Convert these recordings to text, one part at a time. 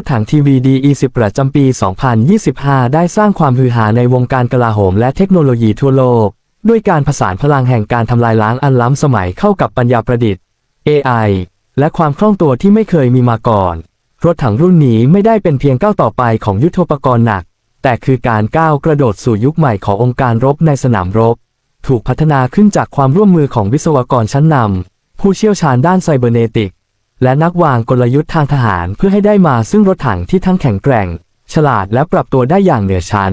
ถถังทีวี DE10 ประจำปี 2025 ได้สร้างความฮือฮาในวงการกลาโหมและเทคโนโลยีทั่วโลก ด้วยการผสานพลังแห่งการทำลายล้างอันล้ำสมัยเข้ากับปัญญาประดิษฐ์ AI และความคล่องตัวที่ไม่เคยมีมาก่อน รถถังรุ่นนี้ไม่ได้เป็นเพียงก้าวต่อไปของยุทโธปกรณ์หนัก แต่คือการก้าวกระโดดสู่ยุคใหม่ขององค์การรบในสนามรบ ถูกพัฒนาขึ้นจากความร่วมมือของวิศวกรชั้นนำผู้เชี่ยวชาญด้านไซเบอร์เนติก และนักวางกลยุทธ์ทางทหารเพื่อให้ได้มาซึ่งรถถังที่ทั้งแข็งแกร่ง ฉลาดและปรับตัวได้อย่างเหนือชั้น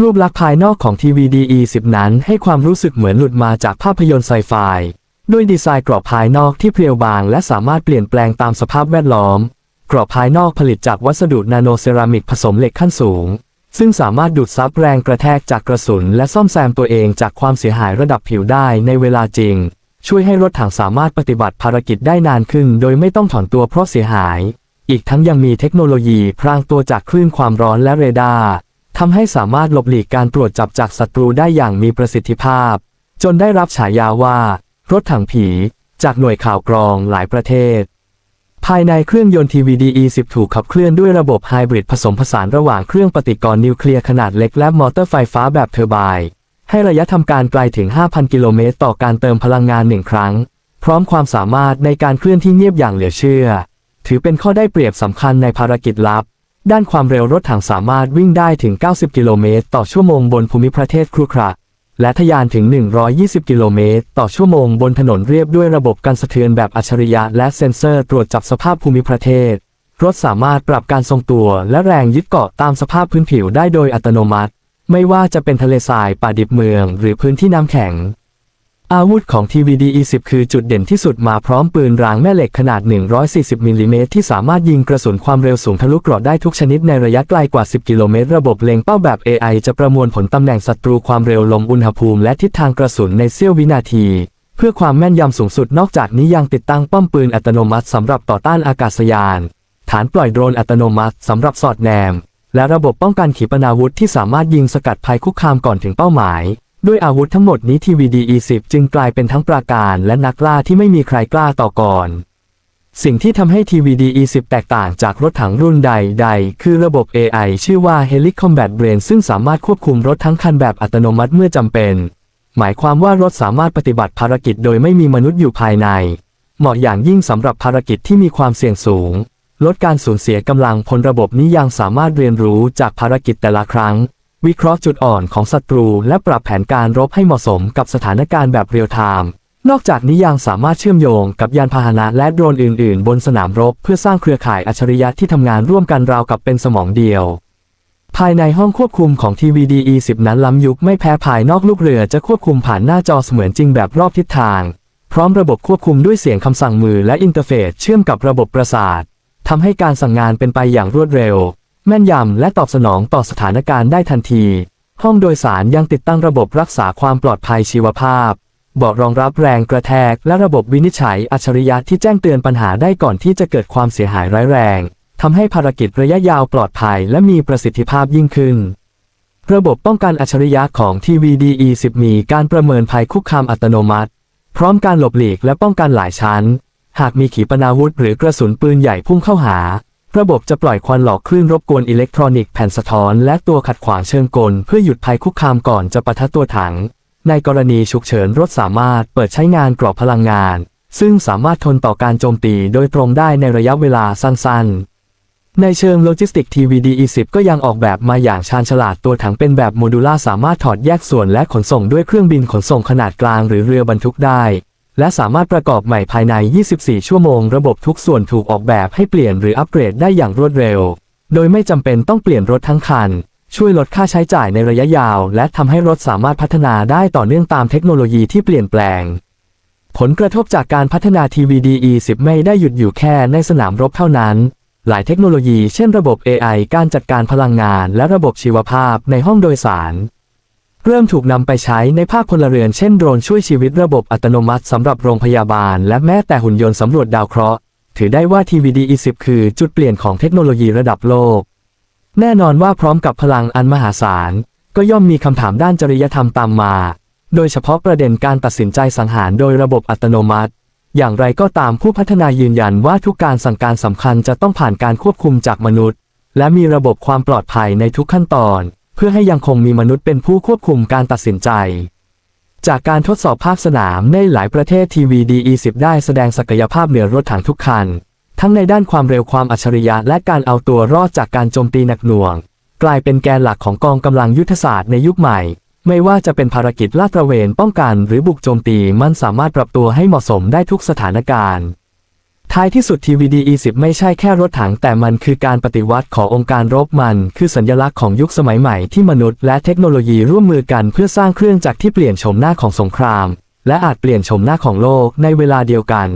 รูปลักษณ์ภายนอกของ TVDE 10นั้นให้ความรู้สึกเหมือนหลุดมาจากภาพยนตร์ไซไฟด้วยดีไซน์กรอบภายนอกที่เพรียวบางและสามารถเปลี่ยนแปลงตามสภาพแวดล้อม กรอบภายนอกผลิตจากวัสดุนาโนเซรามิกผสมเหล็กขั้นสูง ซึ่งสามารถดูดซับแรงกระแทกจากกระสุน และซ่อมแซมตัวเองจากความเสียหายระดับผิวได้ในเวลาจริง ช่วยให้รถถังสามารถปฏิบัติภารกิจได้นานขึ้น โดยไม่ต้องถอนตัวเพราะเสียหาย อีกทั้งยังมีเทคโนโลยีพรางตัวจากคลื่นความร้อนและเรดาร์ทำให้สามารถหลบหลีกการตรวจจับจากศัตรูได้อย่างมีประสิทธิภาพ จนได้รับฉายาว่า รถถังผี จากหน่วยข่าวกรองหลายประเทศ ภายในเครื่องยนต์ TVDE 10 ถูกขับเคลื่อนด้วยระบบไฮบริดผสมผสานระหว่างเครื่องปฏิกรณ์นิวเคลียร์ขนาดเล็กและมอเตอร์ไฟฟ้าแบบเทอร์ไบน์ ให้ระยะทำการไกลถึง 5,000 กิโลเมตรต่อการเติมพลังงานหนึ่งครั้ง พร้อมความสามารถในการเคลื่อนที่เงียบอย่างเหลือเชื่อ ถือเป็นข้อได้เปรียบสำคัญในภารกิจลับ ด้านความเร็วรถถังสามารถวิ่งได้ถึง 90 กิโลเมตรต่อชั่วโมงบนภูมิประเทศครุขระและทะยานถึง 120 กิโลเมตรต่อชั่วโมงบนถนนเรียบด้วยระบบการสะเทือนแบบอัจฉริยะและเซ็นเซอร์ตรวจจับสภาพภูมิประเทศ รถสามารถปรับการทรงตัวและแรงยึดเกาะตามสภาพพื้นผิวได้โดยอัตโนมัติ ไม่ว่าจะเป็นทะเลทรายป่าดิบเมือง หรือพื้นที่น้ำแข็ง อาวุธของ TVD-E10 คือจุดเด่นที่สุดมาพร้อมปืนรางแม่เหล็กขนาด 140มิลลิเมตรที่สามารถยิงกระสุนความเร็วสูงทะลุเกราะได้ทุกชนิดในระยะไกลกว่า 10 กิโลเมตร ระบบเล็งเป้าแบบ AI จะประมวลผลตำแหน่งศัตรูความเร็วลมอุณหภูมิและทิศทางกระสุนในเสี้ยววินาทีเพื่อความแม่นยำสูงสุดนอกจากนี้ยังติดตั้งป้อมปืนอัตโนมัติสำหรับต่อต้านอากาศยาน ฐานปล่อยโดรนอัตโนมัติสำหรับสอดแนม และระบบป้องกันขีปนาวุธที่สามารถยิงสกัดภัยคุกคามก่อนถึงเป้าหมาย ด้วยอาวุธทั้งหมดนี้ TVD-E10 จึงกลายเป็นทั้งปราการและนักล่าที่ไม่มีใครกล้าต่อก่อน สิ่งที่ทำให้ TVD-E10 แตกต่างจากรถถังรุ่นใดๆคือระบบ AI ชื่อว่า Heli Combat Brain ซึ่งสามารถควบคุมรถทั้งคันแบบอัตโนมัติเมื่อจำเป็น หมายความว่ารถสามารถปฏิบัติภารกิจโดยไม่มีมนุษย์อยู่ภายใน เหมาะอย่างยิ่งสำหรับภารกิจที่มีความเสี่ยงสูง ลดการสูญเสียกำลังพลระบบนี้ยังสามารถเรียนรู้จากภารกิจแต่ละครั้ง วิเคราะห์จุดอ่อนของศัตรู และปรับแผนการรบให้เหมาะสมกับสถานการณ์แบบเรียลไทม์นอกจากนี้ยังสามารถเชื่อมโยงกับยานพาหนะและโดรนอื่น ๆ บนสนามรบ เพื่อสร้างเครือข่ายอัจฉริยะที่ทำงานร่วมกันราวกับเป็นสมองเดียว ภายในห้องควบคุมของ TVD-E10 นั้นล้ำยุคไม่แพ้ภายนอกลูกเรือจะควบคุมผ่านหน้าจอเสมือนจริงแบบรอบทิศทาง พร้อมระบบควบคุมด้วยเสียงคำสั่งมือและอินเทอร์เฟซเชื่อมกับระบบประสาท ทำให้การสั่งงานเป็นไปอย่างรวดเร็ว แม่นยำและตอบสนองต่อสถานการณ์ได้ทันที ห้องโดยสารยังติดตั้งระบบรักษาความปลอดภัยชีวภาพเบาะรองรับแรงกระแทกและระบบวินิจฉัยอัจฉริยะที่แจ้งเตือนปัญหาได้ก่อนที่จะเกิดความเสียหายร้ายแรงทำให้ภารกิจระยะยาวปลอดภัยและมีประสิทธิภาพยิ่งขึ้น ระบบป้องกันอัจฉริยะของ TVD-E10 มีการประเมินภัยคุกคามอัตโนมัติ พร้อมการหลบหลีกและป้องกันหลายชั้น หากมีขีปนาวุธหรือกระสุนปืนใหญ่พุ่งเข้าหา ระบบจะปล่อยควันหลอกคลื่นรบกวนอิเล็กทรอนิกส์แผ่นสะท้อนและตัวขัดขวางเชิงกล เพื่อหยุดภัยคุกคามก่อนจะปะทะตัวถัง ในกรณีฉุกเฉินรถสามารถเปิดใช้งานกรอบพลังงาน ซึ่งสามารถทนต่อการโจมตีโดยตรงได้ในระยะเวลาสั้นๆในเชิงโลจิสติก TVD-E10 ก็ยังออกแบบมาอย่างชาญฉลาดตัวถังเป็นแบบโมดูล่าสามารถถอดแยกส่วนและขนส่งด้วยเครื่องบินขนส่งขนาดกลางหรือเรือบรรทุกได้ และสามารถประกอบใหม่ภายใน 24 ชั่วโมง ระบบทุกส่วนถูกออกแบบให้เปลี่ยนหรืออัปเกรดได้อย่างรวดเร็ว โดยไม่จำเป็นต้องเปลี่ยนรถทั้งคัน ช่วยลดค่าใช้จ่ายในระยะยาว และทำให้รถสามารถพัฒนาได้ต่อเนื่องตามเทคโนโลยีที่เปลี่ยนแปลง ผลกระทบจากการพัฒนา TVD-E10 ไม่ได้หยุดอยู่แค่ในสนามรบเท่านั้น หลายเทคโนโลยี เช่น ระบบ AI การจัดการพลังงาน และระบบชีวภาพในห้องโดยสาร เริ่มถูกนำไปใช้ในภาคพลเรือนเช่นโดรนช่วยชีวิตระบบอัตโนมัติสำหรับโรงพยาบาล และแม้แต่หุ่นยนต์สำรวจดาวเคราะห์ ถือได้ว่า TVD-E10 คือจุดเปลี่ยนของเทคโนโลยีระดับโลก แน่นอนว่าพร้อมกับพลังอันมหาศาล ก็ย่อมมีคำถามด้านจริยธรรมตามมา โดยเฉพาะประเด็นการตัดสินใจสังหารโดยระบบอัตโนมัติ อย่างไรก็ตามผู้พัฒนายืนยันว่าทุกการสั่งการสำคัญจะต้องผ่านการควบคุมจากมนุษย์ และมีระบบความปลอดภัยในทุกขั้นตอน เพื่อให้ยังคงมีมนุษย์เป็นผู้ควบคุมการตัดสินใจ จากการทดสอบภาคสนามในหลายประเทศทีวีดี E10 ได้แสดงศักยภาพเหนือรถถังทุกคัน ทั้งในด้านความเร็วความอัจฉริยะและการเอาตัวรอดจากการโจมตีหนักหน่วง กลายเป็นแกนหลักของกองกำลังยุทธศาสตร์ในยุคใหม่ ไม่ว่าจะเป็นภารกิจลาดตระเวนป้องกัน หรือบุกโจมตีมันสามารถปรับตัวให้เหมาะสมได้ทุกสถานการณ์ ท้ายที่สุด TVD E10 ไม่ใช่แค่รถถัง แต่มันคือการปฏิวัติขององค์การรบมัน คือสัญลักษณ์ของยุคสมัยใหม่ที่มนุษย์และเทคโนโลยีร่วมมือกันเพื่อสร้างเครื่องจักรที่เปลี่ยนโฉมหน้าของสงคราม และอาจเปลี่ยนโฉมหน้าของโลกในเวลาเดียวกัน